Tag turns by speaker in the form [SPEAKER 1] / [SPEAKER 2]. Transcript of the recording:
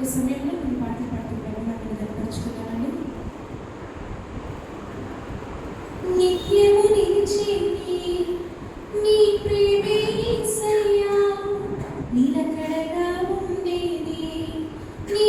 [SPEAKER 1] యొక్క సమయంలో మేము పాటలు పాడుతుంటాము మనం కనపరుచుకుంటామండి నిత్యము నిలిచేది నీ ప్రేమే యేసయ్యా నిలకడగా ఉండేది నీ